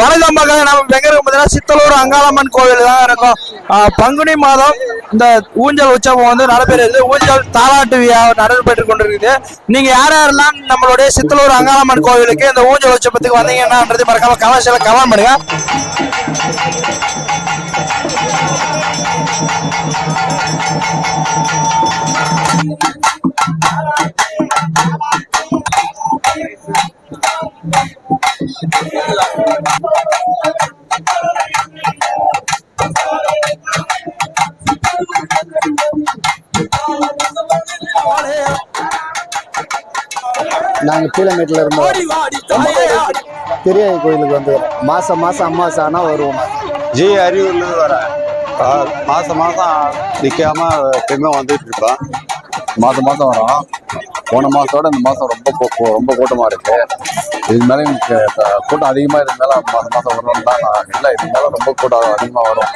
வணக்கம் மக்களே நம்ம எங்க பார்த்தீங்கன்னா சித்தலூர் அங்காளம்மன் கோவில் தான் இருக்கும். பங்குனி மாதம் இந்த ஊஞ்சல் உற்சவம் வந்து நடைபெறுது. ஊஞ்சல் தாலாட்டு விழா நடைபெற்று கொண்டிருக்குது. நீங்க யார் யாரெல்லாம் நம்மளுடைய சித்தலூர் அங்காளம்மன் கோவிலுக்கு இந்த ஊஞ்சல் உற்சவத்துக்கு வந்தீங்கன்னான்றது மறக்காம கலாச்சார கமெண்ட் பண்ணுங்க. நாங்கள் கீழமேட்டில் இருந்தோம். பெரிய கோயிலுக்கு வந்து மாதம் மாதம் அமாவாசை ஆனால் வருவோம். ஜி அரியூர்லேருந்து வரேன் ஆ, மாசம் மாசம் நிற்காம எப்பயுமே வந்துட்டு இருப்பேன் மாதம் மாதம் வரும். போன மாதத்தோட இந்த மாதம் ரொம்ப கூ- ரொம்ப கூட்டமாக இருக்கு. இதுக்கு மேலே எனக்கு கூட்டம் அதிகமாக இருந்தாலும் மாதம் மாதம் வரணும்னு தான் நான் இல்லை. இதுக்கு மேலே ரொம்ப கூட்டம் அதிகமாக வரும்.